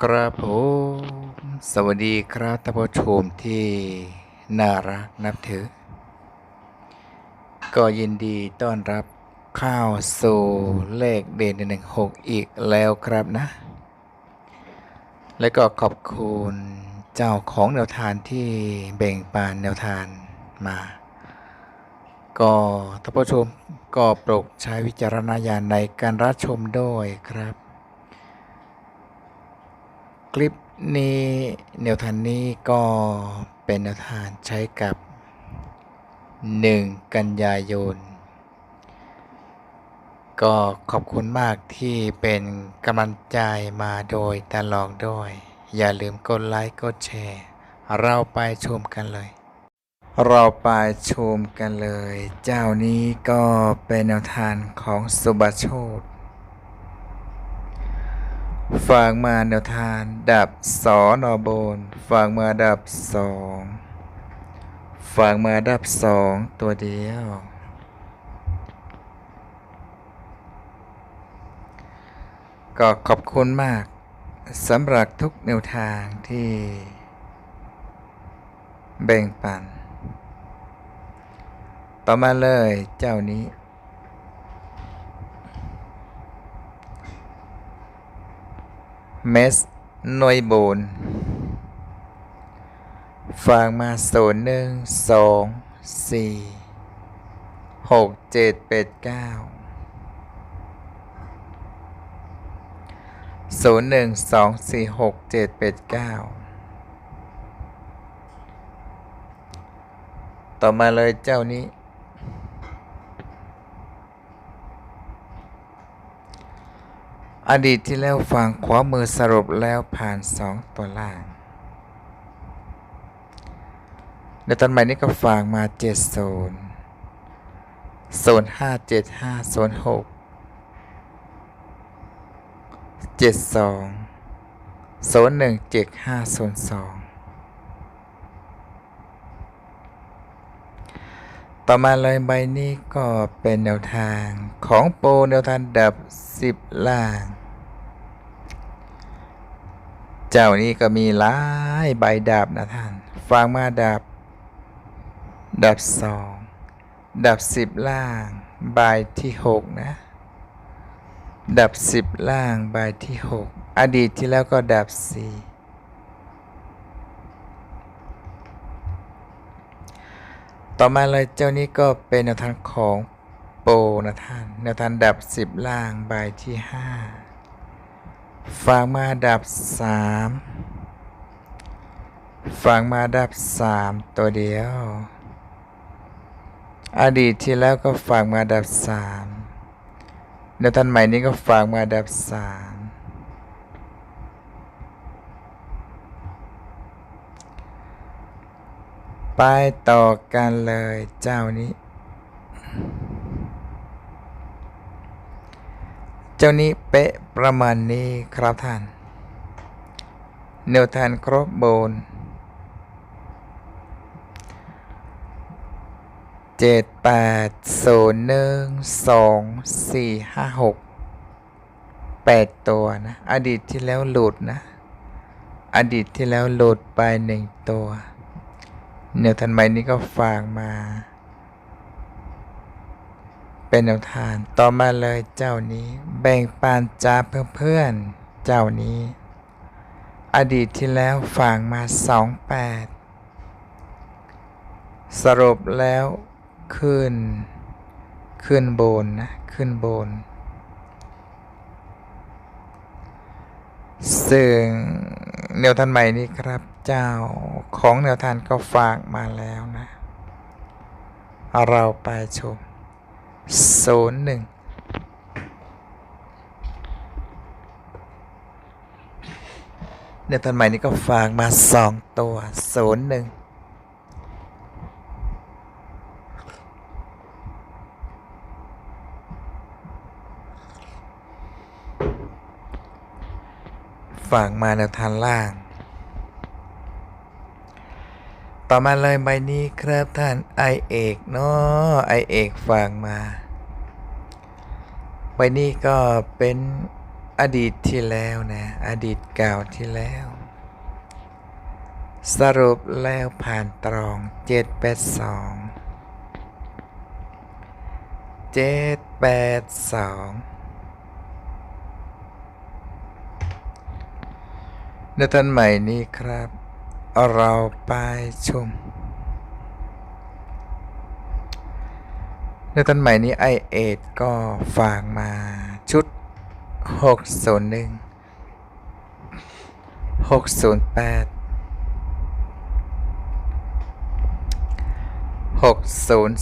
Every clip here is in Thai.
ครับผมสวัสดีครับท่านผู้ชมที่น่ารักนับถือ ก็ยินดีต้อนรับเข้าสู่เลขเด่นหนึ่งหกอีกแล้วครับนะ และก็ขอบคุณเจ้าของแนวทานที่แบ่งปันแนวทานมา ก็ท่านผู้ชมก็โปรดใช้วิจารณญาณในการรับชมด้วยครับ คลิปนี้แนวทางนี้ก็เป็นแนวทางใช้กับ 1 กันยายน ก็ขอบคุณมากที่เป็นกำลังใจมาโดยตลอดด้วย อย่าลืมกดไลค์กดแชร์ เราไปชมกันเลย เราไปชมกันเลย เจ้านี้ก็เป็นแนวทางของสุบาโชต ฝากมาแนวทาน ดับสอนอบนฝากมาดับสองฝากมาดับสองตัวเดียว ก็ขอบคุณมากสำหรับทุกแนวทางที่ แบ่งปัน ต่อมาเลยเจ้านี้ เมสหน่วยบนฝากมาศูนย์หนึ่งสองสี่หกเจ็ดแปดเก้าศูนย์หนึ่งสองสี่หกเจ็ดแปดเก้าต่อมาเลยเจ้านี้ อดีตที่แล้วฟังขวามือสรุปแล้วผ่านสองตัวล่างในตอนใหม่นี้ก็ฟังมาเจ็ดโซนโซนห้าเจ็ดห้าโซนหกเจ็ดสองโซนหนึ่งเจ็ดห้าโซนสอง ต่อมาเลยใบนี้ก็เป็นแนวทางของโปรแนวทางดับสิบล่าง เจ้านี้ก็มีหลายใบดาบนะท่านฟังมาดับ ดับสองดับสิบล่าง ใบที่หกนะ ดับสิบล่าง ใบที่หกอดีตที่แล้วก็ดับสี่ ต่อมาเลยเจ้านี้ก็เป็นแนวทางของโปนะท่านแนวทางดับ 10 ล่างใบที่ 5 ฟังมาดับ 3 ฟังมาดับ 3 ตัวเดียว อดีตที่แล้วก็ฟังมาดับ 3 แนวทางใหม่นี้ก็ฟังมาดับ 3 ไปต่อกันเลยเจ้านี้ เจ้านี้เป๊ะประมาณนี้ครับท่าน แนวทานครบโบนเจ็ดแปดศูนย์หนึ่งสองสี่ห้าหกแปดตัวนะ อดีตที่แล้วหลุดนะ อดีตที่แล้วหลุดไปหนึ่งตัว แนวทันใหม่นี้ก็ฝากมา เป็นแนวทานต่อมาเลยเจ้านี้ แบ่งปันจาเพื่อนๆเจ้านี้ อดีตที่แล้วฝากมาสองแปดสรุปแล้วขึ้น ขึ้นบนนะ ขึ้นบน ซึ่ง แนวทานใหม่นี้ครับ เจ้าของแนวทานก็ฝากมาแล้วนะ เราไปชมศูนย์หนึ่งเดือนตันใหม่นี้ก็ฝากมาสองตัวศูนย์หนึ่ง ฝั่งมาแนวทางล่าง ต่อมาเลยใบนี้ครับท่านไอเอกเนาะไอเอกฝั่งมาใบนี้ก็เป็นอดีตที่แล้วนะ อดีตเก่าที่แล้ว สรุปแล้วผ่านตรอง 782 782 ในตอนใหม่นี้ครับ เราไปชม ในตอนใหม่นี้ไอเอ็ดก็ฝากมาชุด 601 608 604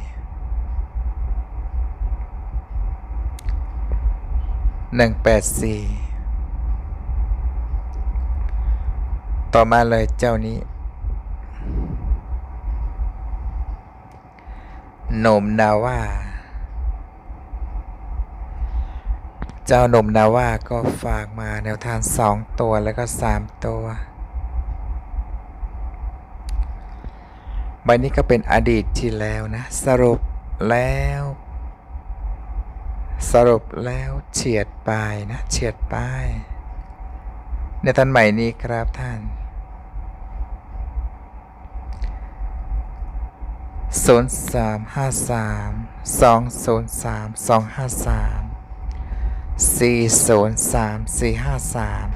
018 014 184 ต่อมาเลยเจ้านี้ หนมนาว่า เจ้าหนมนาว่าก็ฝากมาแนวทางสองตัวแล้วก็สามตัวใบนี้ก็เป็นอดีตที่แล้วนะ สรุปแล้ว สรุปแล้วเฉียดไปนะเฉียดไปในท่านใหม่นี้ครับท่านศูนย์สามห้าสามสองศูนย์สามสองห้าสามสี่ศูนย์สามสี่ห้าสาม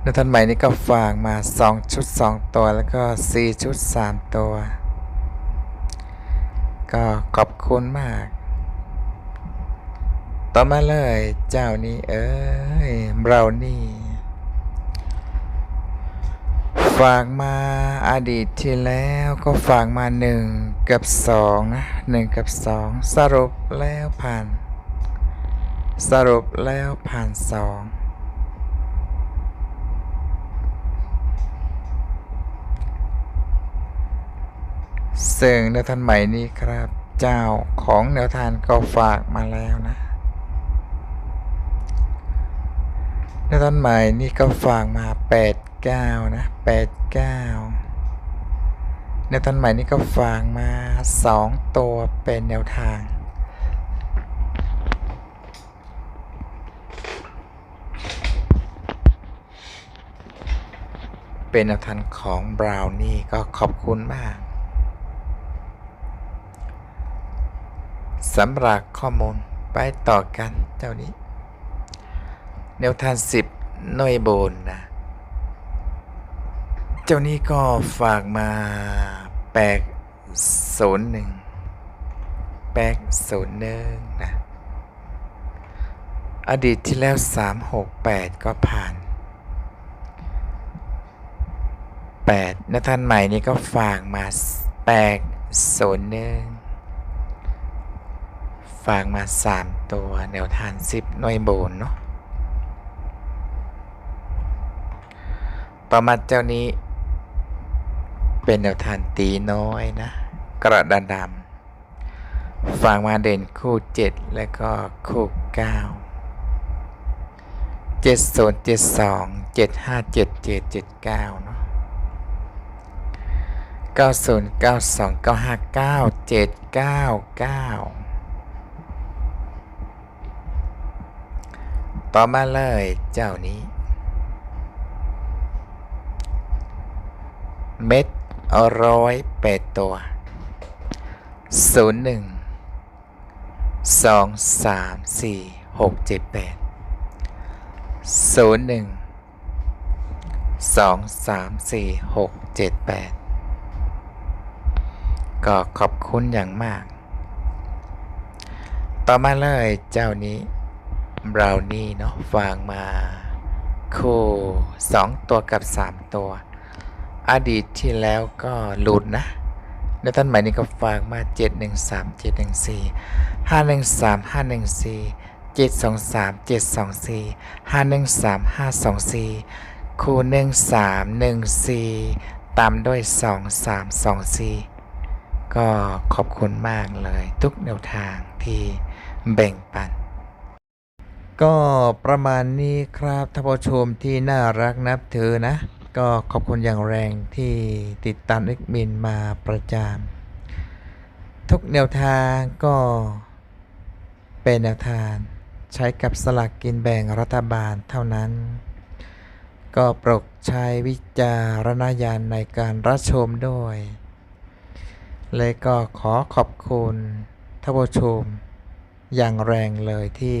ในท่านใหม่นี้ก็ฝากมาสองชุดสองตัวแล้วก็สี่ชุดสามตัว ก็ขอบคุณมาก ต่อมาเลยเจ้านี้เอ้ยเรานี่ ฝากมาอดีตที่แล้วก็ฝากมาหนึ่งกับสองนะหนึ่งกับสองสรุปแล้วผ่าน สรุปแล้วผ่านสอง ซึ่งแนวทานใหม่นี้ครับ เจ้าของแนวทานก็ฝากมาแล้วนะในตอนใหม่นี่ก็ฝากมา 8 9 นะ8 9ในตอนใหม่นี่ก็ฝากมา 2 ตัวเป็นแนวทางเป็นแนวทางของบราวนี่ก็ขอบคุณมาก สำหรับข้อมูลไปต่อกันเจ้านี้ แนวทางสิบหน่วยโบนนะ เจ้านี้ก็ฝากมาแปกศูนย์หนึ่งแปกศูนย์หนึ่งนะ อดีตที่แล้วสามหกแปดก็ผ่านแปดนท่านใหม่นี้ก็ฝากมาแปกศูนย์หนึ่ง ฝากมาสามตัว เดี๋ยวทาน 10 หน่วยโบนเนาะประมาณเจ้านี้ เป็นแนวทานตีน้อยนะ กระดานดำฝากมาเด่นคู่เจ็ดแล้วก็คู่ 9 7072 7577 79 เนาะ9092 959 799 ต่อมาเลยเจ้านี้ เม็ดร้อยแปดตัวศูนย์หนึ่งสองสามสี่หกเจ็ดแปดศูนย์หนึ่งสองสามสี่หกเจ็ดแปดก็ขอบคุณอย่างมาก ต่อมาเลยเจ้านี้ บราวนี่เนาะวางมา คู่สองตัวกับสามตัว อดีตที่แล้วก็หลุดนะในท่านใหม่นี้ก็ฝากมา 7 1 3 7 1 4 5 1 3 5 1 4 7 2 3 7 2 4 5 1 3 5 2 4 คู่ 1 3 1 4 ตามด้วย 2 3 2 4 ก็ขอบคุณมากเลยทุกแนวทางที่แบ่งปัน ก็ประมาณนี้ครับท่านผู้ชมที่น่ารักนับถือนะ ก็ขอบคุณอย่างแรงที่ติดตามเอ็กมินมาประจามทุกแนวทางก็เป็นแนวทางใช้กับสลากกินแบ่งรัฐบาลเท่านั้น ก็โปรดใช้วิจารณญาณในการรับชมด้วยและก็ขอขอบคุณท่านผู้ชมอย่างแรงเลยที่